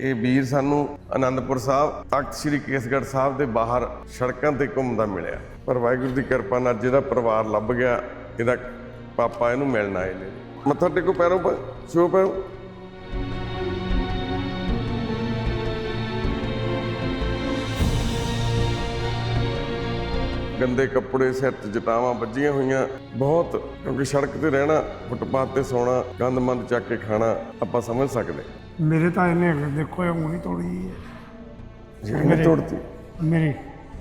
ਇਹ ਵੀਰ ਸਾਨੂੰ ਆਨੰਦਪੁਰ ਸਾਹਿਬ ਤਖਤ ਸ੍ਰੀ ਕੇਸਗੜ੍ਹ ਸਾਹਿਬ ਦੇ ਬਾਹਰ ਸੜਕਾਂ ਤੇ ਘੁੰਮਦਾ ਮਿਲਿਆ। ਪਰ ਵਾਹਿਗੁਰੂ ਦੀ ਕਿਰਪਾ ਨਾਲ ਜਿਹਦਾ ਪਰਿਵਾਰ ਲੱਭ ਗਿਆ, ਇਹਦਾ ਪਾਪਾ ਇਹਨੂੰ ਮਿਲਣ ਆਏ ਨੇ। ਮੱਥਾ ਟੇਕੋ ਪੈਰੋਂ ਪ- ਛੋ ਪੈਰੋਂ। ਗੰਦੇ ਕੱਪੜੇ ਸਿਰ 'ਚ ਜਟਾਵਾਂ ਵੱਜੀਆਂ ਹੋਈਆਂ। ਬਹੁਤ, ਕਿਉਂਕਿ ਸੜਕ ਤੇ ਰਹਿਣਾ, ਫੁੱਟਪਾਥ ਤੇ ਸੌਣਾ, ਗੰਦ ਮੰਦ ਚੱਕ ਕੇ ਖਾਣਾ ਆਪਾਂ ਸਮਝ ਸਕਦੇ। ਮੇਰੇ ਤਾਂ ਇਹਨੇ ਦੇਖੋ ਇਹ ਉਂਗਲੀ ਤੋੜੀ ਹੈ ਜਿਹਨੇ ਤੋੜਤੀ ਮੇਰੇ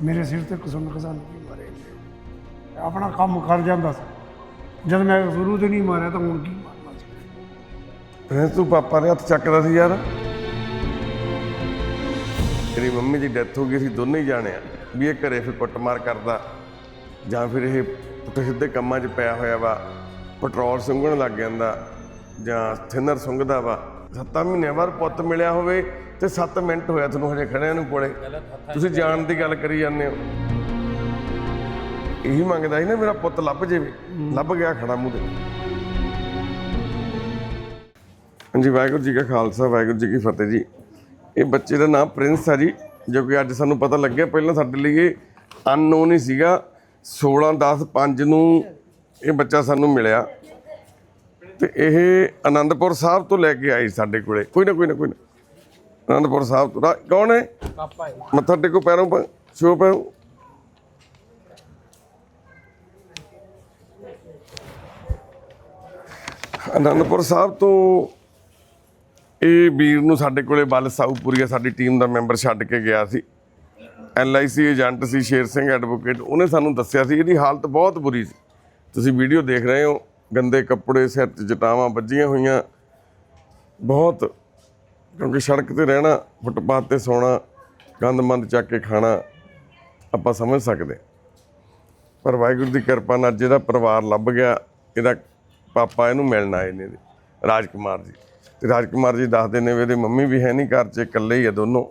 ਮੇਰੇ ਸਿਰ ਤੇ ਕਸਮ ਕਸਮ ਨਹੀਂ ਮਾਰੇ ਇਹਨੇ। ਆਪਣਾ ਕੰਮ ਕਰ ਜਾਂਦਾ ਸੀ ਜਦ ਮੈਂ ਸ਼ੁਰੂ ਤੋਂ ਨਹੀਂ ਮਾਰਿਆ ਤਾਂ ਹੁਣ ਕੀ ਮਾਰਨਾ ਸੀ ਫਿਰ ਤੂੰ ਪਾਪਾ ਦੇ ਹੱਥ ਚੱਕਦਾ ਸੀ ਯਾਰ ਤੇਰੀ ਮੰਮੀ ਦੀ ਡੈਥ ਹੋ ਗਈ ਸੀ ਦੋਨੇ ਹੀ ਜਾਣੇ ਆ ਵੀ ਇਹ ਘਰੇ ਫਿਰ ਕੁੱਟਮਾਰ ਕਰਦਾ ਜਾਂ ਫਿਰ ਇਹ ਪੁੱਠੇ ਸਿੱਧੇ ਕੰਮਾਂ 'ਚ ਪਿਆ ਹੋਇਆ ਵਾ ਪੈਟਰੋਲ ਸੁੰਘਣ ਲੱਗ ਜਾਂਦਾ ਜਾਂ ਥਿਨਰ ਸੁੰਘਦਾ ਵਾ ਸੱਤਾਂ ਮਹੀਨਿਆਂ ਬਾਅਦ ਪੁੱਤ ਮਿਲਿਆ ਹੋਵੇ ਤੇ 7 ਮਿੰਟ ਹੋਇਆ ਤੁਹਾਨੂੰ ਹਜੇ ਖੜਿਆਂ ਨੂੰ ਕੋਲੇ। ਤੁਸੀਂ ਜਾਣ ਦੀ ਗੱਲ ਕਰੀ ਜਾਂਦੇ ਹੋ। ਇਹੀ ਮੰਗਦਾ ਸੀ ਨਾ ਮੇਰਾ ਪੁੱਤ ਲੱਭ ਜਾਵੇ। ਲੱਭ ਗਿਆ ਖੜਾ ਮੂੰਹ ਤੇ। ਹਾਂਜੀ, ਵਾਹਿਗੁਰੂ ਜੀ ਕਾ ਖਾਲਸਾ, ਵਾਹਿਗੁਰੂ ਜੀ ਕੀ ਫਤਿਹ ਜੀ। ਇਹ ਬੱਚੇ ਦਾ ਨਾਮ ਪ੍ਰਿੰਸ ਆ ਜੀ, ਜੋ ਕਿ ਅੱਜ ਸਾਨੂੰ ਪਤਾ ਲੱਗਿਆ। ਪਹਿਲਾਂ ਸਾਡੇ ਲਈ ਇਹ ਅਨਨੋਨ ਹੀ ਸੀਗਾ। 16 10 5 ਨੂੰ ਇਹ ਬੱਚਾ ਸਾਨੂੰ ਮਿਲਿਆ। ਤੇ ਇਹ ਆਨੰਦਪੁਰ ਸਾਹਿਬ ਤੋਂ ਲੈ ਕੇ ਆਈ ਸਾਡੇ ਕੋਲੇ। ਕੋਈ ਨਾ ਕੋਈ ਨਾ ਕੋਈ ਨਾ। ਆਨੰਦਪੁਰ ਸਾਹਿਬ ਤੋਂ। ਰਾ- ਕੌਣ ਹੈ? ਪਾਪਾ ਹੈ ਮੱਥਾ ਟੇਕੋ ਪੈਰੋਂ ਪ- ਛੋ ਪੈਰੋਂ। ਅਨੰਦਪੁਰ ਸਾਹਿਬ ਤੋਂ ਇਹ ਵੀਰ ਨੂੰ ਸਾਡੇ ਕੋਲੇ ਬਲ ਸਾਊਪੁਰੀਆ ਸਾਡੀ ਟੀਮ ਦਾ ਮੈਂਬਰ ਛੱਡ ਕੇ ਗਿਆ ਸੀ। ਐਲਆਈਸੀ ਏਜੰਟ ਸੀ ਸ਼ੇਰ ਸਿੰਘ ਐਡਵੋਕੇਟ ਉਹਨੇ ਸਾਨੂੰ ਦੱਸਿਆ ਸੀ ਇਹਦੀ ਹਾਲਤ ਬਹੁਤ ਬੁਰੀ ਸੀ। ਤੁਸੀਂ ਵੀਡੀਓ ਦੇਖ ਰਹੇ ਹੋ। ਗੰਦੇ ਕੱਪੜੇ ਸਿਰ 'ਚ ਜਟਾਵਾਂ ਵੱਜੀਆਂ ਹੋਈਆਂ। ਬਹੁਤ ਕਿਉਂਕਿ ਸੜਕ ਤੇ ਰਹਿਣਾ ਫੁੱਟਪਾਥ ਤੇ ਸੌਣਾ ਗੰਦ ਮੰਦ ਚੱਕ ਕੇ ਖਾਣਾ ਆਪਾਂ ਸਮਝ ਸਕਦੇ ਪਰ ਵਾਹਿਗੁਰੂ ਦੀ ਕਿਰਪਾ ਨਾਲ ਜਿਹਦਾ ਪਰਿਵਾਰ ਲੱਭ ਗਿਆ ਇਹਦਾ ਪਾਪਾ ਇਹਨੂੰ ਮਿਲਣ ਆਏ ਨੇ ਜੀ, ਰਾਜਕੁਮਾਰ ਜੀ। ਤੇ ਰਾਜਕੁਮਾਰ ਜੀ ਦੱਸਦੇ ਨੇ ਵੀ ਇਹਦੇ ਮੰਮੀ ਵੀ ਹੈ ਨਹੀਂ ਘਰ 'ਚ ਇਕੱਲੇ ਹੀ ਆ ਦੋਨੋਂ।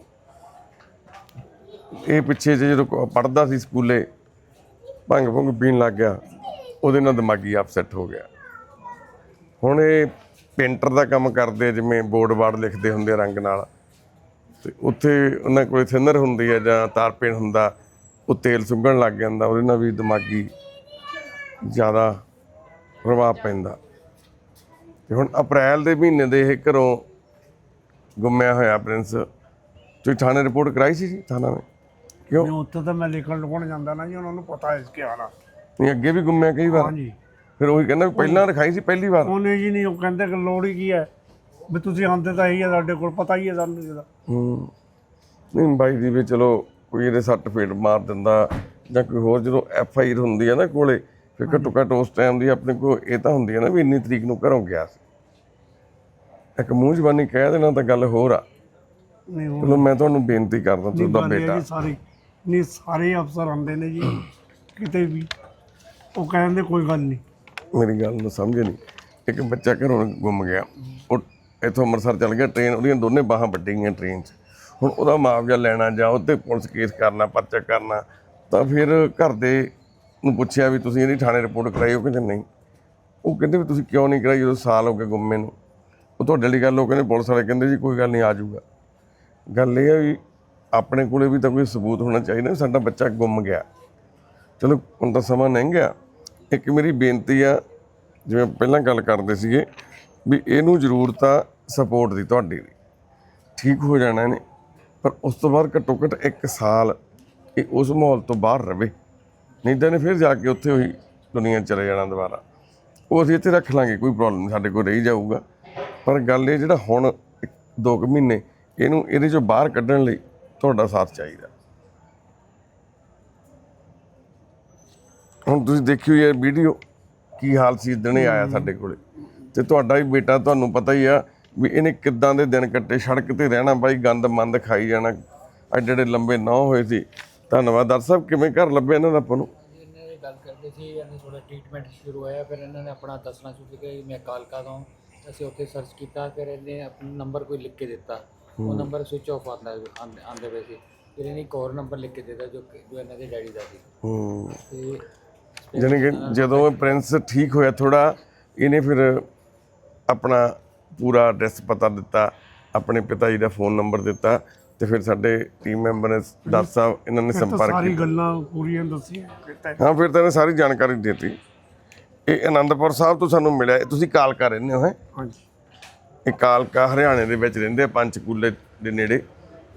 ਇਹ ਪਿੱਛੇ ਜਿਹੇ ਜਦੋਂ ਪੜਦਾ ਸੀ ਸਕੂਲੇ ਭੰਗ ਭੁੰਗ ਪੀਣ ਲੱਗ ਗਿਆ। ਉਹਦੇ ਨਾਲ ਦਿਮਾਗੀ ਅਪਸੈਟ ਹੋ ਗਿਆ। ਹੁਣ ਇਹ ਪੇਂਟਰ ਦਾ ਕੰਮ ਕਰਦੇ ਜਿਵੇਂ ਬੋਰਡ ਵਾਰਡ ਲਿਖਦੇ ਹੁੰਦੇ ਆ ਰੰਗ ਨਾਲ। ਤੇ ਉੱਥੇ ਉਹਨਾਂ ਕੋਲ ਥਿਨਰ ਹੁੰਦੀ ਹੈ ਜਾਂ ਤਾਰਪੇਨ ਹੁੰਦਾ, ਉਹ ਤੇਲ ਸੁੰਘਣ ਲੱਗ ਜਾਂਦਾ, ਉਹਦੇ ਨਾਲ ਵੀ ਦਿਮਾਗੀ ਜ਼ਿਆਦਾ ਪ੍ਰਭਾਵ ਪੈਂਦਾ। ਤੇ ਹੁਣ ਅਪ੍ਰੈਲ ਦੇ ਮਹੀਨੇ ਦੇ ਇਹ ਘਰੋਂ ਗੁੰਮਿਆ ਹੋਇਆ ਪ੍ਰਿੰਸ ਤੁਸੀਂ ਥਾਣੇ ਰਿਪੋਰਟ ਕਰਾਈ ਸੀ ਜੀ, ਥਾਣਾ ਨੇ ਕਿਉਂ? ਉੱਥੇ ਤਾਂ ਮੈਂ ਲਿਖਣ ਲੁਕਣ ਜਾਂਦਾ ਨਾ ਜੀ, ਉਹਨਾਂ ਨੂੰ ਪਤਾ ਇਸ ਕੀ ਹਾਲਾ ਨਹੀਂ ਅੱਗੇ ਵੀ ਗੁੰਮਿਆ ਕਈ ਵਾਰ। ਹਾਂਜੀ। ਫਿਰ ਉਹੀ ਕਹਿੰਦਾ ਵੀ ਪਹਿਲਾਂ ਰਖਾਈ ਸੀ ਪਹਿਲੀ ਵਾਰ। ਉਹਨੇ ਜੀ ਨਹੀਂ ਉਹ ਕਹਿੰਦੇ ਕਿ ਲੋੜ ਹੀ ਕੀ ਹੈ? ਵੀ ਤੁਸੀਂ ਆਂਦੇ ਤਾਂ ਇਹੀ ਹੈ ਸਾਡੇ ਕੋਲ ਪਤਾ ਹੀ ਹੈ ਸਾਨੂੰ ਇਹਦਾ। ਹੂੰ। ਨਹੀਂ ਬਾਈ ਦੀ ਵੀ ਚਲੋ ਕੋਈ ਇਹਦੇ ਸੱਟ ਫੇਟ ਮਾਰ ਦਿੰਦਾ ਜਾਂ ਕੋਈ ਹੋਰ ਜਦੋਂ ਐਫ ਆਈ ਆਰ ਹੁੰਦੀ ਹੈ ਨਾ ਕੋਲੇ ਫਿਰ ਘੱਟੋ ਘੱਟ ਉਸ ਟਾਈਮ ਦੀ ਆਪਣੇ ਕੋਲ ਇਹ ਤਾਂ ਹੁੰਦੀ ਹੈ ਨਾ ਵੀ ਇੰਨੀ ਤਰੀਕ ਨੂੰ ਘਰੋਂ ਗਿਆ ਸੀ। ਇੱਕ ਮੂੰਹ ਜ਼ਬਾਨੀ ਕਹਿ ਦੇਣਾ ਤਾਂ ਗੱਲ ਹੋਰ ਆ। ਨਹੀਂ ਉਹ ਚਲੋ ਮੈਂ ਤੁਹਾਨੂੰ ਬੇਨਤੀ ਕਰਦਾ ਤੁਹਾਡਾ ਬੇਟਾ। ਜੀ ਸਾਰੇ। ਨਹੀਂ ਸਾਰੇ ਅਫਸਰ ਆਉਂਦੇ ਨੇ ਜੀ ਕਿਤੇ ਵੀ। ਉਹ ਕਹਿੰਦੇ ਕੋਈ ਗੱਲ ਨਹੀਂ। ਮੇਰੀ ਗੱਲ ਨੂੰ ਸਮਝ ਨਹੀਂ ਇੱਕ ਬੱਚਾ ਘਰੋਂ ਗੁੰਮ ਗਿਆ। ਉਹ ਇੱਥੋਂ ਅੰਮ੍ਰਿਤਸਰ ਚਲ ਗਿਆ। ਟ੍ਰੇਨ ਉਹਦੀਆਂ ਦੋਨੇ ਬਾਹਾਂ ਵੱਡੀ ਗਈਆਂ ਟ੍ਰੇਨ 'ਚ। ਹੁਣ ਉਹਦਾ ਮੁਆਵਜ਼ਾ ਲੈਣਾ ਜਾਂ ਉਹਤੇ ਪੁਲਿਸ ਕੇਸ ਕਰਨਾ, ਪਰਚਾ ਕਰਨਾ, ਤਾਂ ਫਿਰ ਘਰ ਦੇ ਨੂੰ ਪੁੱਛਿਆ ਵੀ ਤੁਸੀਂ ਇਹਦੀ ਥਾਣੇ ਰਿਪੋਰਟ ਕਰਾਈ ਉਹ ਕਹਿੰਦੇ ਨਹੀਂ? ਉਹ ਕਹਿੰਦੇ ਵੀ ਤੁਸੀਂ ਕਿਉਂ ਨਹੀਂ ਕਰਾਈ? ਜਦੋਂ ਸਾਲ ਹੋ ਗਏ ਗੁੰਮੇ ਨੂੰ। ਉਹ ਤੁਹਾਡੇ ਲਈ ਗੱਲ, ਉਹ ਕਹਿੰਦੇ ਪੁਲਿਸ ਵਾਲੇ ਕਹਿੰਦੇ ਜੀ, ਕੋਈ ਗੱਲ ਨਹੀਂ, ਆ ਜਾਊਗਾ। ਗੱਲ ਇਹ ਹੈ ਵੀ ਆਪਣੇ ਕੋਲੇ ਵੀ ਤਾਂ ਕੋਈ ਸਬੂਤ ਹੋਣਾ ਚਾਹੀਦਾ ਵੀ ਸਾਡਾ ਬੱਚਾ ਗੁੰਮ ਗਿਆ। ਚਲੋ, ਹੁਣ ਤਾਂ ਸਮਾਂ ਨਹੀਂ ਗਿਆ। ਇੱਕ ਮੇਰੀ ਬੇਨਤੀ ਆ, ਜਿਵੇਂ ਪਹਿਲਾਂ ਗੱਲ ਕਰਦੇ ਸੀਗੇ, ਵੀ ਇਹਨੂੰ ਜ਼ਰੂਰਤ ਆ ਸਪੋਰਟ ਦੀ ਤੁਹਾਡੀ ਦੀ ਠੀਕ ਹੋ ਜਾਣਾ ਇਹਨੇ, ਪਰ ਉਸ ਤੋਂ ਬਾਅਦ ਘੱਟੋ ਘੱਟ ਇੱਕ ਸਾਲ ਇਹ ਉਸ ਮਾਹੌਲ ਤੋਂ ਬਾਹਰ ਰਵੇ। ਨਹੀਂ ਤਾਂ ਇਹਨੇ ਫਿਰ ਜਾ ਕੇ ਉੱਥੇ ਉਹੀ ਦੁਨੀਆ ਚਲੇ ਜਾਣਾ ਦੁਬਾਰਾ। ਉਹ ਅਸੀਂ ਇੱਥੇ ਰੱਖ ਲਾਂਗੇ, ਕੋਈ ਪ੍ਰੋਬਲਮ ਨਹੀਂ, ਸਾਡੇ ਕੋਲ ਰਹੀ ਜਾਊਗਾ। ਪਰ ਗੱਲ ਇਹ ਜਿਹੜਾ ਹੁਣ ਇੱਕ- ਦੋ ਕੁ ਮਹੀਨੇ ਇਹਨੂੰ, ਇਹਦੇ ਚੋਂ ਬਾਹਰ ਕੱਢਣ ਲਈ ਤੁਹਾਡਾ ਸਾਥ ਚਾਹੀਦਾ। ਹੁਣ ਤੁਸੀਂ ਦੇਖਿਓ ਇਹ ਵੀਡੀਓ ਕੀ ਹਾਲ ਸੀ ਦਿਨੇ ਆਇਆ ਸਾਡੇ ਕੋਲੇ। ਤੇ ਤੁਹਾਡਾ ਹੀ ਬੇਟਾ ਤੁਹਾਨੂੰ ਪਤਾ ਹੀ ਆ ਵੀ ਇਹਨੇ ਕਿੱਦਾਂ ਦੇ ਦਿਨ ਕੱਟੇ ਸੜਕ ਤੇ ਰਹਿਣਾ ਬਾਈ ਗੰਦ ਮੰਦ ਖਾਈ ਜਾਣਾ। ਐਡੇ ਐਡੇ ਲੰਬੇ ਨਾ ਹੋਏ ਸੀ ਧੰਨਵਾਦ। ਦਰਸ਼ਕ ਸਾਹਿਬ ਕਿਵੇਂ ਘਰ ਲੱਭਿਆ ਇਹਨਾਂ ਦਾ ਆਪਾਂ ਨੂੰ? ਇਹਨਾਂ ਦੀ ਗੱਲ ਕਰਦੇ ਸੀ ਇਹਨਾਂ ਥੋੜਾ ਟ੍ਰੀਟਮੈਂਟ ਸ਼ੁਰੂ ਹੋਇਆ ਫਿਰ ਇਹਨਾਂ ਨੇ ਆਪਣਾ ਦੱਸਣਾ ਸ਼ੁਰੂ ਕੀਤਾ ਮੈਂ ਕਾਲਕਾ ਤੋਂ ਅਸੀਂ ਉੱਥੇ ਸਰਚ ਕੀਤਾ ਫਿਰ ਇਹਨੇ ਆਪਣਾ ਨੰਬਰ ਕੋਈ ਲਿਖ ਕੇ ਦਿੱਤਾ। ਉਹ ਨੰਬਰ ਸਵਿਚ ਆਫ ਆਉਂਦਾ ਪਏ ਸੀ। ਫਿਰ ਇਹਨੇ ਇੱਕ ਹੋਰ ਨੰਬਰ ਲਿਖ ਕੇ ਦਿੱਤਾ ਜੋ ਇਹਨਾਂ ਦੇ ਡੈਡੀ ਦਾ ਸੀ। ਹੂੰ। ਤੇ ਜਾਣੀ ਕਿ ਜਦੋਂ ਇਹ ਪ੍ਰਿੰਸ ਠੀਕ ਹੋਇਆ ਥੋੜਾ ਇਹਨੇ ਫਿਰ ਆਪਣਾ ਪੂਰਾ ਐਡਰੈਸ ਪਤਾ ਦਿੱਤਾ ਆਪਣੇ ਪਿਤਾ ਜੀ ਦਾ ਫੋਨ ਨੰਬਰ ਦਿੱਤਾ ਤੇ ਫਿਰ ਸਾਡੇ ਟੀਮ ਮੈਂਬਰ ਨੇ ਡਾਕਟਰ ਸਾਹਿਬ ਇਹਨਾਂ ਨੇ ਸੰਪਰਕ ਸਾਰੀ ਕੀਤਾ। ਗੱਲਾਂ ਪੂਰੀਆਂ ਦੱਸੀਆਂ। ਹਾਂ ਫਿਰ ਤਾਂ ਇਹਨੇ ਸਾਰੀ ਜਾਣਕਾਰੀ ਦਿੱਤੀ। ਇਹ ਆਨੰਦਪੁਰ ਸਾਹਿਬ ਤੋਂ ਸਾਨੂੰ ਮਿਲਿਆ ਇਹ ਤੁਸੀਂ ਕਾਲਕਾ ਰਹਿੰਦੇ ਹੋ ਹੈ? ਹਾਂਜੀ। ਇਹ ਕਾਲਕਾ ਹਰਿਆਣੇ ਦੇ ਵਿੱਚ ਰਹਿੰਦੇ ਪੰਚਕੂਲੇ ਦੇ ਨੇੜੇ।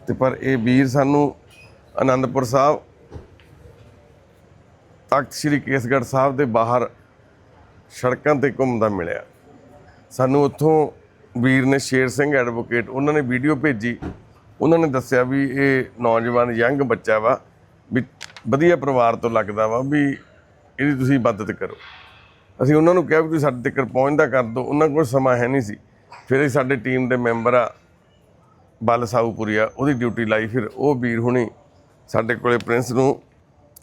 ਤੇ ਪਰ ਇਹ ਵੀਰ ਸਾਨੂੰ ਆਨੰਦਪੁਰ ਸਾਹਿਬ ਤਖਤ ਸ੍ਰੀ ਕੇਸਗੜ੍ਹ ਸਾਹਿਬ ਦੇ ਬਾਹਰ ਸੜਕਾਂ ਤੇ ਘੁੰਮਦਾ ਮਿਲਿਆ। ਸਾਨੂੰ ਉੱਥੋਂ ਵੀਰ ਨੇ ਸ਼ੇਰ ਸਿੰਘ ਐਡਵੋਕੇਟ ਉਹਨਾਂ ਨੇ ਵੀਡੀਓ ਭੇਜੀ। ਉਹਨਾਂ ਨੇ ਦੱਸਿਆ ਵੀ ਇਹ ਨੌਜਵਾਨ ਯੰਗ ਬੱਚਾ ਵਾ, ਵੀ ਵਧੀਆ ਪਰਿਵਾਰ ਤੋਂ ਲੱਗਦਾ ਵਾ ਵੀ ਇਹਦੀ ਤੁਸੀਂ ਮਦਦ ਕਰੋ। ਅਸੀਂ ਉਹਨਾਂ ਨੂੰ ਕਿਹਾ ਵੀ ਤੁਸੀਂ ਸਾਡੇ ਤੱਕ ਪਹੁੰਚਦਾ ਕਰ ਦਿਓ, ਉਹਨਾਂ ਕੋਲ ਸਮਾਂ ਹੈ ਨਹੀਂ ਸੀ। ਫਿਰ ਇਹ ਸਾਡੇ ਟੀਮ ਦੇ ਮੈਂਬਰ ਆ, ਬਲ ਸਾਊਪੁਰੀਆ ਉਹਦੀ ਡਿਊਟੀ ਲਾਈ। ਫਿਰ ਉਹ ਵੀਰ ਹੁਣੀ ਸਾਡੇ ਕੋਲੇ ਪ੍ਰਿੰਸ ਨੂੰ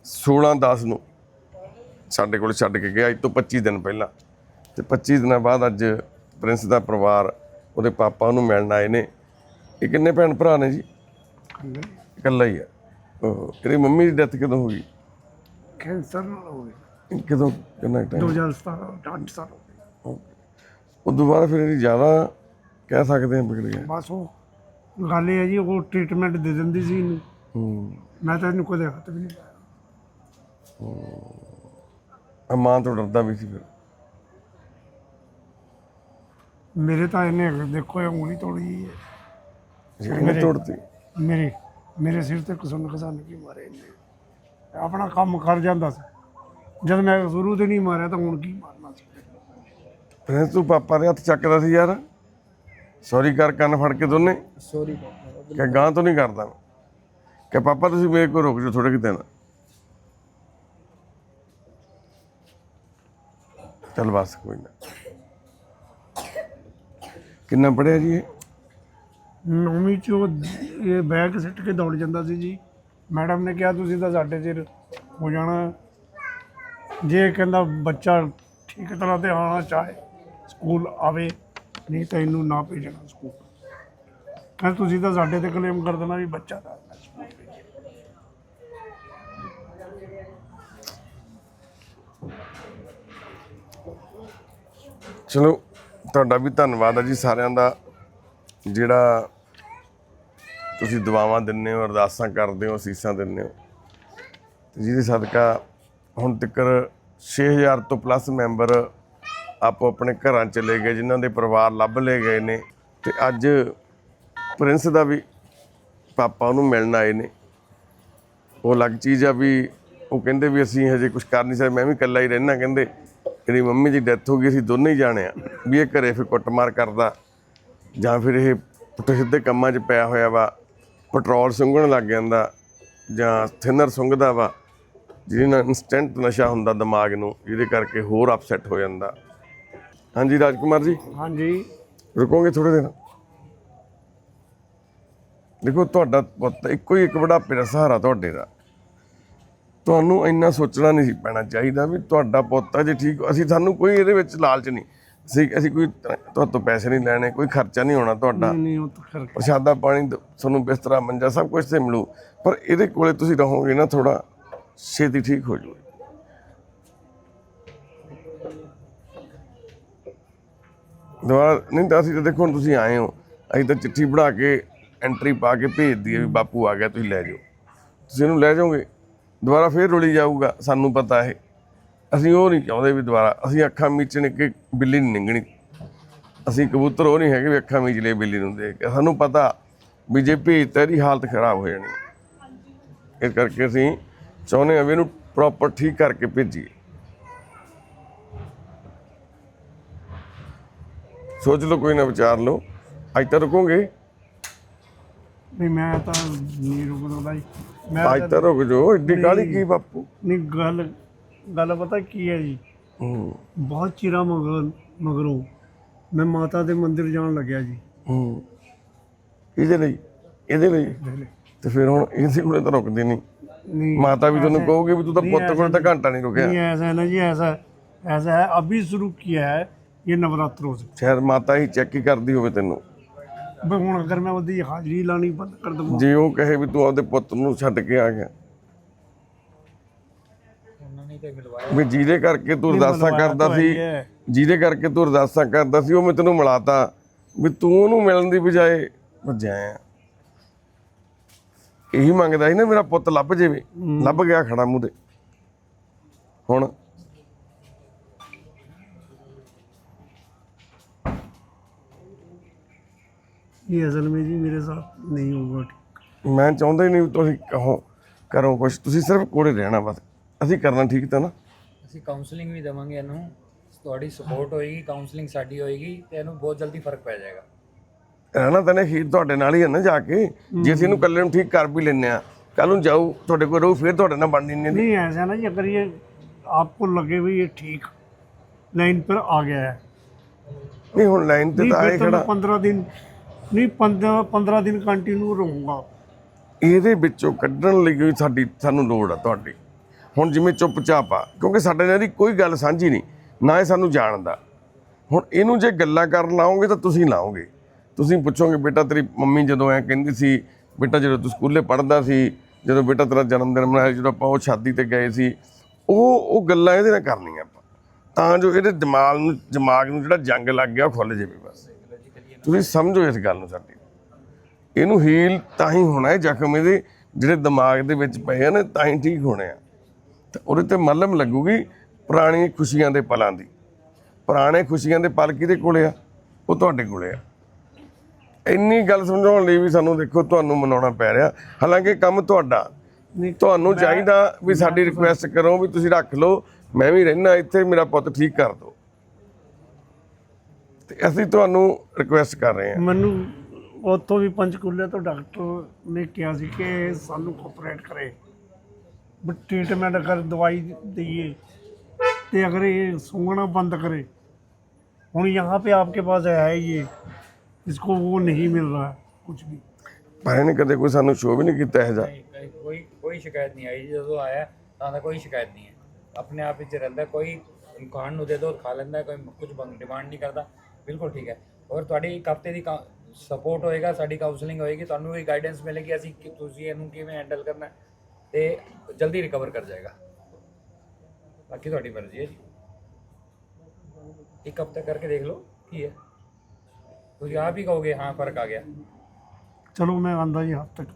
16 10 ਨੂੰ ਸਾਡੇ ਕੋਲ ਛੱਡ ਕੇ ਗਿਆ। ਅੱਜ ਤੋਂ 25 ਦਿਨ ਪਹਿਲਾਂ। ਤੇ 25 ਦਿਨਾਂ ਬਾਅਦ ਅੱਜ ਪ੍ਰਿੰਸ ਦਾ ਪਰਿਵਾਰ ਉਹਦੇ ਪਾਪਾ ਉਹਨੂੰ ਮਿਲਣ ਆਏ ਨੇ। ਇਹ ਕਿੰਨੇ ਭੈਣ ਭਰਾ ਨੇ ਜੀ? ਇਕੱਲਾ। ਹੀ ਆ। ਉਹ ਇਹਦੀ ਮੰਮੀ ਦੀ ਡੈਥ ਕਦੋਂ ਹੋ ਗਈ? ਕੈਂਸਰ ਨਾਲ ਹੋ ਕਦੋਂ ਕਿੰਨਾ ਟਾਈਮ 2017 8 ਸਾਲ ਹੋ ਗਏ। ਉਦੋਂ ਬਾਅਦ ਫਿਰ ਇਹਦੀ ਜ਼ਿਆਦਾ ਕਹਿ ਸਕਦੇ ਹਾਂ ਵਿਗੜ ਗਿਆ। ਬਸ ਉਹ ਗੱਲ ਇਹ ਹੈ ਜੀ ਉਹ ਟ੍ਰੀਟਮੈਂਟ ਦੇ ਦਿੰਦੀ ਸੀ ਇਹਨੂੰ। ਹੂੰ। ਮੈਂ ਤਾਂ ਇਹਨੂੰ ਕਦੇ ਹੱਥ ਵੀ ਨਹੀਂ ਲਾਇਆ। ਆ ਮਾਂ ਤੋਂ ਡਰਦਾ ਵੀ ਸੀ ਫਿਰ। ਮੇਰੇ ਤਾਂ ਇਹਨੇ ਦੇਖੋ ਇਹ ਉਂਗਲੀ ਤੋੜੀ ਹੈ। ਇਹਨੇ ਤੋੜਤੀ। ਮੇਰੇ ਮੇਰੇ ਸਿਰ ਤੇ ਕੁਸਨ ਖਜ਼ਾਨ ਕੀ ਮਾਰੇ ਇਹਨੇ। ਆਪਣਾ ਕੰਮ ਕਰ ਜਾਂਦਾ ਸੀ। ਜਦ ਮੈਂ ਸ਼ੁਰੂ ਤੇ ਨਹੀਂ ਮਾਰਿਆ ਤਾਂ ਹੁਣ ਕੀ ਮਾਰਨਾ ਸੀ? ਫਿਰ ਤੂੰ ਪਾਪਾ ਦੇ ਹੱਥ ਚੱਕਦਾ ਸੀ ਯਾਰ। ਸੌਰੀ ਕਰ ਕੰਨ ਫੜ ਕੇ ਦੋਨੇ। ਸੌਰੀ ਕਿ ਗਾਂ ਤੋਂ ਨਹੀਂ ਕਰਦਾ। ਕਿ ਪਾਪਾ ਤੁਸੀਂ ਮੇਰੇ ਕੋਲ ਰੁਕ ਜਾਓ ਥੋੜੇ ਕਿ ਦਿਨ। ਚੱਲ ਬਸ ਕੋਈ ਨਾ। ਕਿੰਨਾ ਪੜਿਆ ਜੀ ਇਹ? ਨੌਵੀਂ ਚ ਉਹ ਇਹ ਬੈਗ ਸਿੱਟ ਕੇ ਦੌੜ ਜਾਂਦਾ ਸੀ ਜੀ। ਮੈਡਮ ਨੇ ਕਿਹਾ, ਤੁਸੀਂ ਤਾਂ ਸਾਡੇ ਸਿਰ ਹੋ ਜਾਣਾ। ਜੇ ਕਹਿੰਦਾ ਬੱਚਾ ਠੀਕ ਤਰ੍ਹਾਂ ਤੇ ਆਉਣਾ ਚਾਹੇ, ਸਕੂਲ ਆਵੇ, ਨਹੀਂ ਤਾਂ ਇਹਨੂੰ ਨਾ ਭੇਜਣਾ ਸਕੂਲ। ਕਹਿੰਦਾ, ਤੁਸੀਂ ਤਾਂ ਸਾਡੇ ਤੇ ਕਲੇਮ ਕਰ ਦੇਣਾ ਵੀ ਬੱਚਾ ਤਾਂ ਚਲੋ, ਤੁਹਾਡਾ ਵੀ ਧੰਨਵਾਦ ਹੈ ਜੀ ਸਾਰਿਆਂ ਦਾ, ਜਿਹੜਾ ਤੁਸੀਂ ਦੁਆਵਾਂ ਦਿੰਦੇ ਹੋ, ਅਰਦਾਸਾਂ ਕਰਦੇ ਹੋ, ਅਸੀਸਾਂ ਦਿੰਦੇ ਹੋ। ਜਿਹਦੇ ਸਦਕਾ ਹੁਣ ਤੱਕ 6000 ਤੋਂ ਪਲੱਸ ਮੈਂਬਰ ਆਪੋ ਆਪਣੇ ਘਰਾਂ ਚਲੇ ਗਏ, ਜਿਨ੍ਹਾਂ ਦੇ ਪਰਿਵਾਰ ਲੱਭ ਲਏ ਗਏ ਨੇ। ਤੇ ਅੱਜ ਪ੍ਰਿੰਸ ਦਾ ਵੀ ਪਾਪਾ ਉਹਨੂੰ ਮਿਲਣ ਆਏ ਨੇ। ਉਹ ਅਲੱਗ ਚੀਜ਼ ਆ ਵੀ ਉਹ ਕਹਿੰਦੇ ਵੀ ਅਸੀਂ ਹਜੇ ਕੁਝ ਕਰ ਨਹੀਂ ਸਕਦੇ, ਮੈਂ ਵੀ ਇਕੱਲਾ ਹੀ ਰਹਿਣਾ ਕਹਿੰਦੇ ਇਹਦੀ ਮੰਮੀ ਦੀ ਡੈਥ ਹੋ ਗਈ ਅਸੀਂ ਦੋਨੇ ਹੀ ਜਾਣੇ ਆ। ਵੀ ਇਹ ਘਰੇ ਫਿਰ ਕੁੱਟਮਾਰ ਕਰਦਾ ਜਾਂ ਫਿਰ ਇਹ ਪੁੱਠੇ ਸਿੱਧੇ ਕੰਮਾਂ 'ਚ ਪਿਆ ਹੋਇਆ ਵਾ ਪੈਟਰੋਲ ਸੁੰਘਣ ਲੱਗ ਜਾਂਦਾ ਜਾਂ ਥਿਨਰ ਸੁੰਘਦਾ ਵਾ ਜਿਹਦੇ ਨਾਲ ਇਨਸਟੈਂਟ ਨਸ਼ਾ ਹੁੰਦਾ ਦਿਮਾਗ ਨੂੰ ਜਿਹਦੇ ਕਰਕੇ ਹੋਰ ਅਪਸੈਟ ਹੋ ਜਾਂਦਾ। ਹਾਂਜੀ ਰਾਜਕੁਮਾਰ ਜੀ? ਹਾਂਜੀ। ਰੁਕੋਗੇ ਥੋੜੇ ਦਿਨ ਦੇਖੋ ਤੁਹਾਡਾ ਪੁੱਤ ਇੱਕੋ ਹੀ ਇੱਕ ਬੁਢਾਪੇ ਦਾ ਸਹਾਰਾ ਤੁਹਾਡੇ ਦਾ। ਤੁਹਾਨੂੰ ਇੰਨਾ ਸੋਚਣਾ ਨਹੀਂ ਸੀ ਪੈਣਾ ਚਾਹੀਦਾ ਵੀ ਤੁਹਾਡਾ ਪੁੱਤ ਆ ਜੇ ਠੀਕ ਅਸੀਂ ਸਾਨੂੰ ਕੋਈ ਇਹਦੇ ਵਿੱਚ ਲਾਲਚ ਨਹੀਂ। ਅਸੀਂ ਅਸੀਂ ਕੋਈ ਤੁਹਾਡੇ ਤੋਂ ਪੈਸੇ ਨਹੀਂ ਲੈਣੇ ਕੋਈ ਖਰਚਾ ਨਹੀਂ ਹੋਣਾ ਤੁਹਾਡਾ। ਨਹੀਂ ਨਹੀਂ ਉਹ ਤਾਂ ਕਰ ਪ੍ਰਸ਼ਾਦਾ ਪਾਣੀ ਤੁਹਾਨੂੰ ਬਿਸਤਰਾ ਮੰਜਾ ਸਭ ਕੁਝ ਤੇ ਮਿਲੂ। ਪਰ ਇਹਦੇ ਕੋਲੇ ਤੁਸੀਂ ਰਹੋਗੇ ਨਾ ਥੋੜਾ ਛੇਤੀ ਠੀਕ ਹੋ ਜਾਊਗਾ ਦੁਬਾਰਾ ਨਹੀਂ ਤਾਂ ਅਸੀਂ ਤਾਂ ਦੇਖੋ ਹੁਣ ਤੁਸੀਂ ਆਏ ਹੋ ਅਸੀਂ ਤਾਂ ਚਿੱਠੀ ਬਣਾ ਕੇ ਐਂਟਰੀ ਪਾ ਕੇ ਭੇਜ ਦਈਏ ਵੀ ਬਾਪੂ ਆ ਗਿਆ ਤੁਸੀਂ ਲੈ ਜਾਓ। ਤੁਸੀਂ ਇਹਨੂੰ ਲੈ ਜਾਓਗੇ? ਦੁਬਾਰਾ ਫੇਰ ਰੁਲੀ ਜਾਊਗਾ, ਸਾਨੂੰ ਪਤਾ ਹੈ ਅਸੀਂ ਉਹ ਨਹੀਂ ਚਾਹੁੰਦੇ ਵੀ ਦੁਬਾਰਾ, ਅਸੀਂ ਅੱਖਾਂ ਮੀਚਣ ਕਿ ਬਿੱਲੀ ਨਹੀਂ ਨਿੰਗਣੀ। ਅਸੀਂ ਕਬੂਤਰ ਉਹ ਨਹੀਂ ਹੈਗੇ ਵੀ ਅੱਖਾਂ ਮੀਚ ਲਏ ਬਿੱਲੀ ਨੂੰ ਦੇਖ ਕੇ। ਸਾਨੂੰ ਪਤਾ ਵੀ ਜੇ ਭੇਜਤਾ ਤੇਰੀ ਹਾਲਤ ਖਰਾਬ ਹੋ ਜਾਣੀ। ਇਸ ਕਰਕੇ ਅਸੀਂ ਚਾਹੁੰਦੇ ਹਾਂ ਵੀ ਇਹਨੂੰ ਪ੍ਰੋਪਰ ਠੀਕ ਕਰਕੇ ਭੇਜੀਏ। ਸੋਚ ਲਓ, ਕੋਈ ਨਾ ਵਿਚਾਰ ਲਓ। ਅੱਜ ਤਾਂ ਰੁਕੋਗੇ? ਨਹੀਂ, ਮੈਂ ਤਾਂ ਨਹੀਂ ਰੁਕਦਾ ਬਾਈ। ਅੱਜ ਤਾਂ ਰੁਕ ਜੋ ਇੱਡੀ ਕਾਲੀ ਕੀ ਬਾਪੂ? ਨਹੀਂ ਗੱਲ ਗੱਲ ਪਤਾ ਕੀ ਹੈ ਜੀ? ਹੂੰ। ਬਹੁਤ ਚਿਰਾਂ ਮਗਰ ਮਗਰੋਂ ਮੈਂ ਮਾਤਾ ਦੇ ਮੰਦਿਰ ਜਾਣ ਲੱਗਿਆ ਜੀ। ਹੂੰ। ਇਹਦੇ ਲਈ? ਇਹਦੇ ਲਈ? ਤੇ ਫਿਰ ਹੁਣ ਇਹਦੇ ਕੋਲੇ ਤਾਂ ਰੁਕਦੀ ਨਹੀਂ। ਮਾਤਾ ਵੀ ਤੁਹਾਨੂੰ ਕਹੋਗੇ ਵੀ ਤੂੰ ਤਾਂ ਪੁੱਤ ਕੋਲ ਤਾਂ ਘੰਟਾ ਨਹੀਂ ਰੁਕਿਆ। ਨਹੀਂ ਐਸਾ ਨਾ ਜੀ ਐਸਾ ਐਸਾ ਹੈ। ਅਭੀ ਸ਼ੁਰੂ ਕੀਆ ਹੈ? ਇਹ ਨਵਰਾਤਰੋਂ ਸੇ ਸ਼ਾਇਦ ਮਾਤਾ ਹੀ ਚੈੱਕ ਹੀ ਕਰਦੀ ਹੋਵੇ ਤੈਨੂੰ। ਵੀ ਹੁਣ ਅਗਰ ਮੈਂ ਉਹਦੀ ਹਾਜ਼ਰੀ ਲਾਣੀ ਬੰਦ ਕਰ ਦਵਾਂ। ਜੇ ਉਹ ਕਹੇ ਵੀ ਤੂੰ ਆਪਦੇ ਪੁੱਤ ਨੂੰ ਛੱਡ ਕੇ ਆ ਗਿਆ। ਵੀ ਜਿਹਦੇ ਕਰਕੇ ਤੂੰ ਅਰਦਾਸਾਂ ਕਰਦਾ ਸੀ ਜਿਹਦੇ ਕਰਕੇ ਤੂੰ ਅਰਦਾਸਾਂ ਕਰਦਾ ਸੀ ਉਹ ਮੈਂ ਤੈਨੂੰ ਮਿਲਾਤਾ। ਵੀ ਤੂੰ ਉਹਨੂੰ ਮਿਲਣ ਦੀ ਬਜਾਏ ਭਜਾਇਆ ਇਹੀ ਮੰਗਦਾ ਸੀ ਨਾ ਮੇਰਾ ਪੁੱਤ ਲੱਭ ਜਾਵੇ। ਲੱਭ ਗਿਆ ਖੜਾ ਮੂਹਰੇ ਹੁਣ ये असल में जी मेरे साथ नहीं होगा ठीक ਮੈਂ ਚਾਹੁੰਦਾ ਹੀ ਨਹੀਂ ਵੀ ਤੁਸੀਂ ਕਹੋ ਕਰੋ ਕੁਛ ਤੁਸੀਂ ਸਿਰਫ ਕੋਲੇ ਰਹਿਣਾ ਬਸ ਅਸੀਂ ਕਰਨਾ ਠੀਕ ਤਾਂ ਨਾ ਅਸੀਂ ਕਾਉਂਸਲਿੰਗ ਵੀ ਦੇਵਾਂਗੇ ਇਹਨੂੰ ਤੁਹਾਡੀ ਸਪੋਰਟ ਹੋਏਗੀ ਕਾਉਂਸਲਿੰਗ ਸਾਡੀ ਹੋਏਗੀ ਤੇ ਇਹਨੂੰ ਬਹੁਤ ਜਲਦੀ ਫਰਕ ਪੈ ਜਾਏਗਾ ਰਹਿਣਾ ਤਾਂ ਨਹੀਂ ਖੀਰ ਤੁਹਾਡੇ ਨਾਲ ਹੀ ਹੈ ਨਾ ਜਾ ਕੇ ਜੇ ਅਸੀਂ ਇਹਨੂੰ ਇਕੱਲੇ ਨੂੰ ਠੀਕ ਕਰ ਵੀ ਲੈਂਦੇ ਆ ਕੱਲ ਨੂੰ ਜਾਊ ਤੁਹਾਡੇ ਕੋਲ ਰਹੂ ਫਿਰ ਤੁਹਾਡੇ ਨਾਲ ਬਣਨੀ ਨਹੀਂ नहीं ऐसा है ना जी अगर ये आपको लगे हुए ये ठीक लाइन पर आ गया है ਨਹੀਂ ਹੁਣ ਲਾਈਨ ਤੇ नहीं ਤਾਂ ਆਏ फिर तो ਖੜਾ मैं पंद्रह दिन ਨਹੀਂ 15 15 ਦਿਨ ਕੰਟੀਨਿਊ ਰਹੂਗਾ। ਇਹਦੇ ਵਿੱਚੋਂ ਕੱਢਣ ਲਈ ਕੋਈ ਸਾਡੀ, ਸਾਨੂੰ ਲੋੜ ਆ ਤੁਹਾਡੀ। ਹੁਣ ਜਿਵੇਂ ਚੁੱਪਚਾਪ ਆ, ਕਿਉਂਕਿ ਸਾਡੇ ਨਾਲ ਇਹਦੀ ਕੋਈ ਗੱਲ ਸਾਂਝੀ ਨਹੀਂ, ਨਾ ਇਹ ਸਾਨੂੰ ਜਾਣਦਾ। ਹੁਣ ਇਹਨੂੰ ਜੇ ਗੱਲਾਂ ਕਰਨ ਲਾਉਂਗੇ ਤਾਂ ਤੁਸੀਂ ਲਾਓਗੇ। ਤੁਸੀਂ ਪੁੱਛੋਗੇ, ਬੇਟਾ ਤੇਰੀ ਮੰਮੀ ਜਦੋਂ ਐ ਕਹਿੰਦੀ ਸੀ, ਬੇਟਾ ਜਦੋਂ ਤੂੰ ਸਕੂਲੇ ਪੜ੍ਹਦਾ ਸੀ, ਜਦੋਂ ਬੇਟਾ ਤੇਰਾ ਜਨਮ ਦਿਨ ਮਨਾਇਆ, ਜਦੋਂ ਆਪਾਂ ਉਹ ਸ਼ਾਦੀ ਤੇ ਗਏ ਸੀ, ਉਹ ਉਹ ਗੱਲਾਂ ਇਹਦੇ ਨਾਲ ਕਰਨੀਆਂ ਆਪਾਂ। ਤਾਂ ਜੋ ਇਹਦੇ ਦਿਮਾਗ ਨੂੰ ਦਿਮਾਗ ਨੂੰ ਜਿਹੜਾ ਜੰਗ ਲੱਗ ਗਿਆ, ਉਹ ਖੁੱਲ ਜਾਵੇ ਬਸ। ਤੁਸੀਂ ਸਮਝੋ ਇਸ ਗੱਲ ਨੂੰ ਸਾਡੀ। ਇਹਨੂੰ ਹੀਲ ਤਾਂ ਹੀ ਹੋਣਾ ਹੈ ਜ਼ਖਮ ਇਹਦੇ ਜਿਹੜੇ ਦਿਮਾਗ ਦੇ ਵਿੱਚ ਪਏ ਆ ਨੇ ਤਾਂ ਹੀ ਠੀਕ ਹੋਣੇ ਆ। ਤੇ ਉਹਦੇ ਤੇ ਮਲਮ ਲੱਗੂਗੀ ਪੁਰਾਣੀ ਖੁਸ਼ੀਆਂ ਦੇ ਪਲਾਂ ਦੀ। ਪੁਰਾਣੇ ਖੁਸ਼ੀਆਂ ਦੇ ਪਲ ਕਿਹਦੇ ਕੋਲੇ ਆ? ਉਹ ਤੁਹਾਡੇ ਕੋਲੇ ਆ। ਇੰਨੀ ਗੱਲ ਸਮਝਾਉਣ ਲਈ ਵੀ ਸਾਨੂੰ ਦੇਖੋ ਤੁਹਾਨੂੰ ਮਨਾਉਣਾ ਪੈ ਰਿਹਾ। ਹਾਲਾਂਕਿ ਕੰਮ ਤੁਹਾਡਾ। ਤੁਹਾਨੂੰ ਚਾਹੀਦਾ ਵੀ ਸਾਡੀ ਰਿਕੁਐਸਟ ਕਰੋ ਵੀ ਤੁਸੀਂ ਰੱਖ ਲਓ। ਮੈਂ ਵੀ ਰਹਿਣਾ ਇੱਥੇ ਮੇਰਾ ਪੁੱਤ ਠੀਕ ਕਰ ਦਿਓ ਤੇ ਅਸੀਂ ਤੁਹਾਨੂੰ ਰਿਕੁਐਸਟ ਕਰ ਰਹੇ ਹਾਂ ਮੈਨੂੰ ਉੱਥੋਂ ਵੀ ਪੰਚਕੂਲੇ ਤੋਂ ਡਾਕਟਰ ਨੇ ਕਿਹਾ ਸੀ ਕਿ ਸਾਨੂੰ ਕੋਆਪਰੇਟ ਕਰੇ ਬਟ ਟ੍ਰੀਟਮੈਂਟ ਅਗਰ ਦਵਾਈ दीजिए तो अगर ये सूंघना बंद करे हूँ यहाँ पे आपके पास है ये इसको वो नहीं मिल रहा है कुछ भी ਪਰ ਇਹਨੇ ਕਦੇ ਕੋਈ ਸਾਨੂੰ ਸ਼ੋਅ ਵੀ ਨਹੀਂ ਕੀਤਾ ਇਹ ਜਿਹਾ ਨਹੀਂ, ਕੋਈ- ਕੋਈ ਕੋਈ ਸ਼ਿਕਾਇਤ ਨਹੀਂ ਆਈ ਜਦੋਂ ਆਇਆ ਤਾਂ ਦਾ ਕੋਈ ਸ਼ਿਕਾਇਤ ਨਹੀਂ ਹੈ ਆਪਣੇ ਆਪ ਵਿੱਚ ਰਹਿੰਦਾ ਕੋਈ ਖਾਣ ਨੂੰ ਦੇ ਦੋ ਖਾ ਲੈਂਦਾ ਕੋਈ ਕੁਝ ਡਿਮਾਂਡ ਨਹੀਂ ਕਰਦਾ ਬਿਲਕੁਲ ਠੀਕ ਹੈ। ਔਰ ਤੁਹਾਡੀ ਇੱਕ ਦੀ ਸਪੋਰਟ ਹੋਏਗਾ ਸਾਡੀ ਕਾਉਂਸਲਿੰਗ ਹੋਏਗੀ ਤੁਹਾਨੂੰ ਵੀ ਗਾਈਡੈਂਸ ਮਿਲੇਗੀ ਅਸੀਂ ਕਿ ਤੁਸੀਂ ਇਹਨੂੰ ਕਿਵੇਂ ਹੈਂਡਲ ਕਰਨਾ ਤੇ ਜਲਦੀ ਰਿਕਵਰ ਕਰ ਜਾਏਗਾ। ਬਾਕੀ ਤੁਹਾਡੀ ਮਰਜ਼ੀ ਹੈ ਜੀ। ਇੱਕ ਹਫਤਾ ਕਰਕੇ ਦੇਖ ਲਓ ਕੀ ਹੈ। ਤੁਸੀਂ ਆਪ ਹੀ ਕਹੋਗੇ ਹਾਂ ਫ਼ਰਕ ਆ ਗਿਆ। ਚਲੋ ਮੈਂ ਆਂਦਾ ਜੀ ਹੱਦ ਤੱਕ।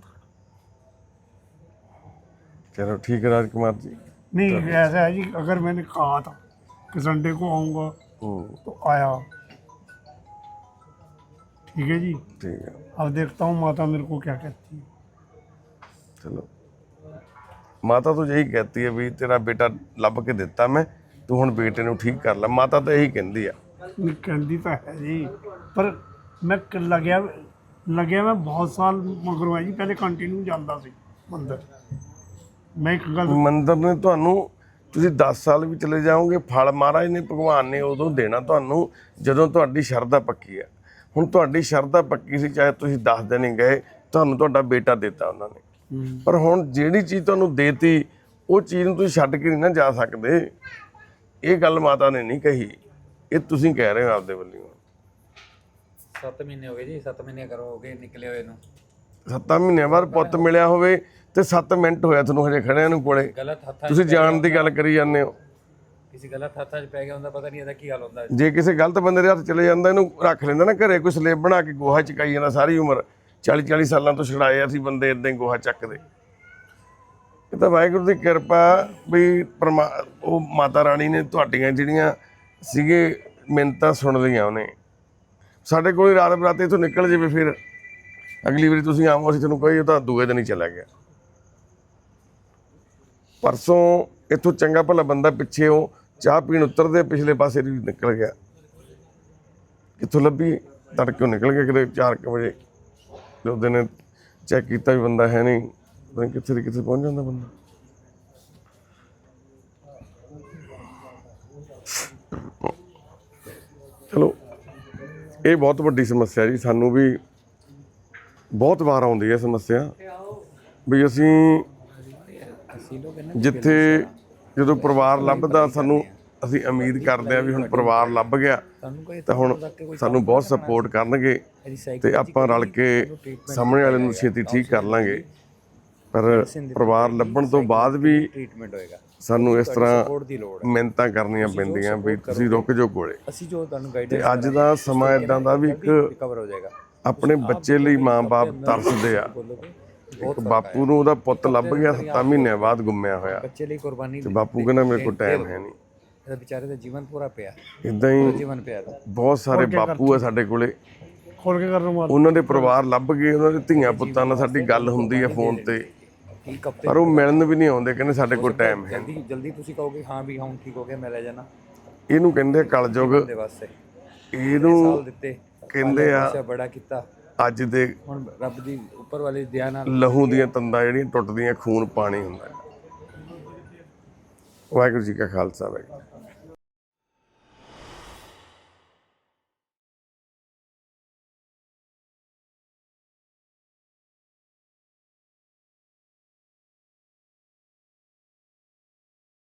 चलो ठीक है राजकुमार जी नहीं ऐसा है जी अगर मैंने कहा था कि संडे को आऊँगा तो आया ठीक है जी ठीक है अब देखता हूँ माता मेरे को क्या कहती है चलो ਮਾਤਾ ਤਾਂ ਇਹੀ ਕਹਤੀ ਹੈ ਵੀ ਤੇਰਾ ਬੇਟਾ ਲੱਭ ਕੇ ਦਿੱਤਾ ਮੈਂ ਤੂੰ ਹੁਣ ਬੇਟੇ ਨੂੰ ਠੀਕ ਕਰ ਲੈ ਮਾਤਾ ਤਾਂ ਇਹੀ ਕਹਿੰਦੀ ਆ नहीं कहती तो है जी पर मैं क- लग्या लग्या मैं बहुत साल मगर है जी पहले कंटिन्यू ਜਾਂਦਾ ਸੀ ਮੰਦਰ ਮੈਂ ਇੱਕ ਗੱਲ ਮੰਦਰ ਨੇ ਤੁਹਾਨੂੰ ਤੁਸੀਂ 10 ਸਾਲ ਵੀ ਚਲੇ ਜਾਓਗੇ ਫਲ ਮਹਾਰਾਜ ਨੇ ਭਗਵਾਨ ਨੇ ਉਦੋਂ ਦੇਣਾ ਤੁਹਾਨੂੰ ਜਦੋਂ ਤੁਹਾਡੀ ਸ਼ਰਧਾ ਪੱਕੀ ਹੈ ਹੁਣ ਤੁਹਾਡੀ ਸ਼ਰਧਾ ਪੱਕੀ ਸੀ ਚਾਹੇ ਤੁਸੀਂ 10 ਦਿਨ ਹੀ ਗਏ ਤੁਹਾਨੂੰ ਤੁਹਾਡਾ ਬੇਟਾ ਦਿੱਤਾ ਉਹਨਾਂ ਨੇ। ਪਰ ਹੁਣ ਜਿਹੜੀ ਚੀਜ਼ ਤੁਹਾਨੂੰ ਦੇਤੀ ਉਹ ਚੀਜ਼ ਨੂੰ ਤੁਸੀਂ ਛੱਡ ਕੇ ਨਹੀਂ ਨਾ ਜਾ ਸਕਦੇ। ਇਹ ਗੱਲ ਮਾਤਾ ਨੇ ਨਹੀਂ ਕਹੀ। ਇਹ ਤੁਸੀਂ ਕਹਿ ਰਹੇ ਹੋ ਆਪਦੇ ਵੱਲੋਂ। 7 ਮਹੀਨੇ ਹੋ ਗਏ ਜੀ 7 ਮਹੀਨੇ ਕਰੋ ਹੋ ਗਏ ਨਿਕਲੇ ਹੋਏ ਨੂੰ। ਸੱਤਾਂ ਮਹੀਨਿਆਂ ਬਾਅਦ ਪੁੱਤ ਮਿਲਿਆ ਹੋਵੇ ਤੇ 7 ਮਿੰਟ ਹੋਇਆ ਤੁਹਾਨੂੰ ਹਜੇ ਖੜਿਆਂ ਨੂੰ ਕੋਲੇ। ਤੁਸੀਂ ਜਾਣ ਦੀ ਗੱਲ ਕਰੀ ਜਾਂਦੇ ਹੋ। ਕਿਸੇ ਗਲਤ ਹੱਥਾਂ 'ਚ ਪੈ ਗਿਆ ਹੁੰਦਾ, ਪਤਾ ਨਹੀਂ ਇਹਦਾ ਕੀ ਹਾਲ ਹੁੰਦਾ। ਜੇ ਕਿਸੇ ਗਲਤ ਬੰਦੇ ਦੇ ਹੱਥ ਚਲੇ ਜਾਂਦਾ, ਇਹਨੂੰ ਰੱਖ ਲੈਂਦਾ ਨਾ ਘਰੇ, ਕੋਈ ਸਲੇਬ ਬਣਾ ਕੇ ਗੋਹਾ ਚਕਾਈ ਜਾਂਦਾ, ਸਾਰੀ ਉਮਰ। 40 40 ਸਾਲਾਂ ਤੋਂ ਛੜਾਏ ਅਸੀਂ ਬੰਦੇ ਇਦਾਂ ਹੀ ਗੋਹਾ ਚੱਕਦੇ। ਇਹ ਤਾਂ ਵਾਹਿਗੁਰੂ ਦੀ ਕਿਰਪਾ ਵੀ ਪਰਮਾ, ਉਹ ਮਾਤਾ ਰਾਣੀ ਨੇ ਤੁਹਾਡੀਆਂ ਜਿਹੜੀਆਂ ਸੀਗੇ ਮਿੰਤਾਂ ਸੁਣ ਲਈਆਂ ਉਹਨੇ। ਸਾਡੇ ਕੋਲ ਹੀ ਰਾਤ ਬਰਾਤੇ ਇੱਥੋਂ ਨਿਕਲ ਜਾਵੇ ਫਿਰ। ਅਗਲੀ ਵਾਰੀ ਤੁਸੀਂ ਆਵੋ ਅਸੀਂ ਤੁਹਾਨੂੰ ਕਹੀਏ ਤਾਂ ਦੂਏ ਦਿਨ ਹੀ ਚਲਾ ਗਿਆ। ਪਰਸੋਂ ਇੱਥੋਂ ਚੰਗਾ ਭਲਾ ਬੰਦਾ ਪਿੱਛੇ ਉਹ ਚਾਹ ਪੀਣ ਉਤਰਦੇ ਪਿਛਲੇ ਪਾਸੇ ਦੀ ਨਿਕਲ ਗਿਆ। ਕਿੱਥੋਂ ਲੱਭੀ? ਤੜਕਿਓ ਨਿਕਲ ਗਿਆ ਕਿਤੇ 4 ਵਜੇ। ਜਦੋਂ ਦਿਨੇ ਚੈੱਕ ਕੀਤਾ ਵੀ ਬੰਦਾ ਹੈ ਨਹੀਂ। ਪਤਾ ਨੀ ਕਿੱਥੇ ਦੀ ਕਿੱਥੇ ਪਹੁੰਚ ਜਾਂਦਾ ਬੰਦਾ। ਚਲੋ ਇਹ ਬਹੁਤ ਵੱਡੀ ਸਮੱਸਿਆ ਜੀ। ਸਾਨੂੰ ਵੀ ਬਹੁਤ ਵਾਰ ਆਉਂਦੀ ਹੈ ਸਮੱਸਿਆ। ਵੀ ਅਸੀਂ ਜਿੱਥੇ ਜਦੋਂ ਪਰਿਵਾਰ ਲੱਭਦਾ ਸਾਨੂੰ ਅਸੀਂ ਉਮੀਦ ਕਰਦੇ ਆ ਵੀ ਹੁਣ ਪਰਿਵਾਰ ਲੱਭ ਗਿਆ ਤਾਂ ਹੁਣ ਸਾਨੂੰ ਬਹੁਤ ਸਪੋਰਟ ਕਰਨਗੇ ਤੇ ਆਪਾਂ ਰਲ ਕੇ ਸਾਹਮਣੇ ਵਾਲੇ ਨੂੰ ਛੇਤੀ ਠੀਕ ਕਰ ਲਾਂਗੇ ਪਰ ਪਰਿਵਾਰ ਲੱਭਣ ਤੋਂ ਬਾਅਦ ਵੀ ਟ੍ਰੀਟਮੈਂਟ ਹੋਏਗਾ। ਸਾਨੂੰ ਇਸ ਤਰ੍ਹਾਂ ਮਿਹਨਤਾਂ ਕਰਨੀਆਂ ਪੈਂਦੀਆਂ ਵੀ ਤੁਸੀਂ ਰੁਕ ਜਾਓ ਕੋਲੇ। ਅਸੀਂ ਜੋ ਤੁਹਾਨੂੰ ਤੇ ਗਾਈਡੈਂਸ ਅੱਜ ਦਾ ਸਮਾਂ ਇਦਾਂ ਦਾ ਵੀ ਇੱਕ ਰਿਕਵਰ ਹੋ ਜਾਏਗਾ। ਆਪਣੇ ਬੱਚੇ ਲਈ ਮਾਂ-ਬਾਪ ਤਰਸਦੇ ਆ। ਇੱਕ ਬਾਪੂ ਨੂੰ ਉਹਦਾ ਪੁੱਤ ਲੱਭ ਗਿਆ 7 ਮਹੀਨਿਆਂ ਬਾਅਦ ਗੁੰਮਿਆ ਹੋਇਆ। ਬੱਚੇ ਲਈ ਕੁਰਬਾਨੀ ਤੇ ਬਾਪੂ ਕਹਿੰਦਾ ਮੇਰੇ ਕੋਲ ਟਾਈਮ ਹੈ ਨਹੀਂ। ਇਹਦਾ ਵਿਚਾਰੇ ਦਾ ਜੀਵਨ ਪੂਰਾ ਪਿਆ। ਇਦਾਂ ਹੀ ਜੀਵਨ ਪਿਆ ਦਾ ਬਹੁਤ ਸਾਰੇ ਬਾਪੂ ਆ ਸਾਡੇ ਕੋਲੇ। ਖੋਲ ਕੇ ਕਰਨ ਮਾਰ। ਉਹਨਾਂ ਦੇ ਪਰਿਵਾਰ ਲੱਭ ਗਏ ਉਹਨਾਂ ਦੇ ਧੀਆਂ ਪੁੱਤਾਂ ਨਾਲ ਸਾਡੀ ਗੱਲ ਹੁੰਦੀ ਹੈ ਫੋਨ ਤੇ। ਪਰ ਉਹ ਮਿਲਣ ਵੀ ਨਹੀਂ ਆਉਂਦੇ ਕਹਿੰਦੇ ਸਾਡੇ ਕੋਲ ਟਾਈਮ ਹੈ। ਜਲਦੀ ਜਲਦੀ ਤੁਸੀਂ ਕਹੋਗੇ ਹਾਂ ਵੀ ਹੁਣ ਠੀਕ ਹੋ ਗਿਆ ਮੈਂ ਲੈ ਜਾਣਾ। ਇਹਨੂੰ ਕਹਿੰਦੇ ਕਲਯੁਗ। ਇਹਨੂੰ ਸਾਲ ਦਿੱਤੇ। ਕਹਿੰਦੇ ਆ ਬੜਾ ਕੀਤਾ। ਅੱਜ ਦੇ ਹੁਣ ਰੱਬ ਦੀ ਉੱਪਰ ਵਾਲੀ ਦਇਆ ਨਾਲ ਲਹੂ ਦੀਆਂ ਤੰਦਾਂ ਜਿਹੜੀਆਂ ਟੁੱਟਦੀਆਂ ਖੂਨ ਪਾਣੀ ਹੁੰਦਾ ਹੈ। ਵਾਹਿਗੁਰੂ ਜੀ ਕਾ ਖਾਲਸਾ ਵਾਹਿਗੁਰੂ